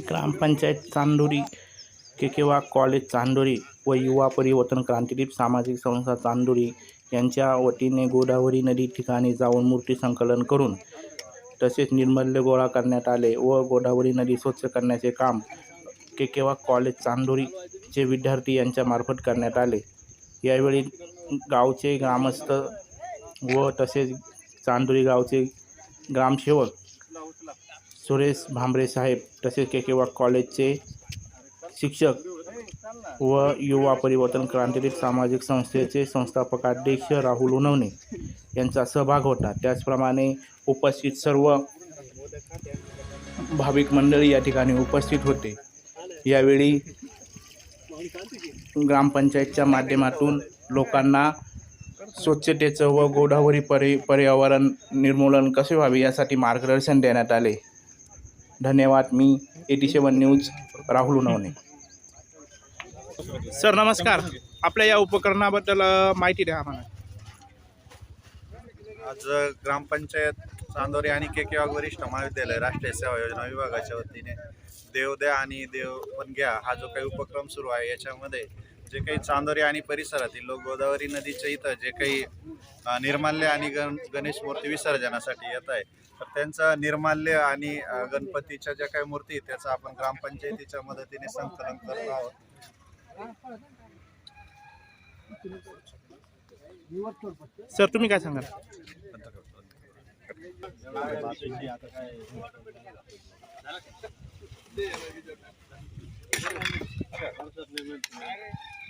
ग्रामपंचायत चांदोरी केकेवा कॉलेज चांदोरी व युवा परिवर्तन क्रांतिदीप सामाजिक संस्था चांदोरी यांच्या वतीने गोदावरी नदी ठिकाणी जाऊन मूर्ती संकलन करून तसेच निर्मल्य गोळा करण्यात आले व गोदावरी नदी स्वच्छ करण्याचे काम केकेवा कॉलेज चांदोरीचे विद्यार्थी यांच्यामार्फत करण्यात आले. यावेळी गावचे ग्रामस्थ व तसेच चांदोरी गावचे ग्रामसेवक सुरेश भांबरे साहेब तसेच के केव्हा कॉलेजचे शिक्षक व युवा परिवर्तन क्रांतीतील सामाजिक संस्थेचे संस्थापकाध्यक्ष राहुल उनवणे यांचा सहभाग होता. त्याचप्रमाणे उपस्थित सर्व भाविक मंडळी या ठिकाणी उपस्थित होते. यावेळी ग्रामपंचायतच्या माध्यमातून लोकांना स्वच्छतेचं व गोदावरी परि पर्यावरण निर्मूलन कसे व्हावे यासाठी मार्गदर्शन देण्यात आले. धन्यवाद. मी eighty seven news Rahul Unawane. Sir नमस्कार. आपल्या या उपकरणाबद्दल माहिती द्या आम्हाला. आज ग्रामपंचायत चांदोरी आणि के के वाघ वरिष्ठ महाविद्यालय राष्ट्रीय सेवा योजना विभागाच्या वतीने देव द्या आणि देव पण घ्या हा जो काही उपक्रम सुरू आहे याच्यामध्ये जे काही चांदोरी आणि परिसरातील लोक गोदावरी नदीच्या इथं जे काही निर्माल्य आणि गण गणेश मूर्ती विसर्जनासाठी येत आहे तर त्यांचं निर्माल्य आणि गणपतीच्या ज्या काही मूर्ती आहेत, त्याचं आपण ग्रामपंचायतीच्या मदतीने संकलन करत आहोत. सर तुम्ही काय सांगाल? Simplesmente.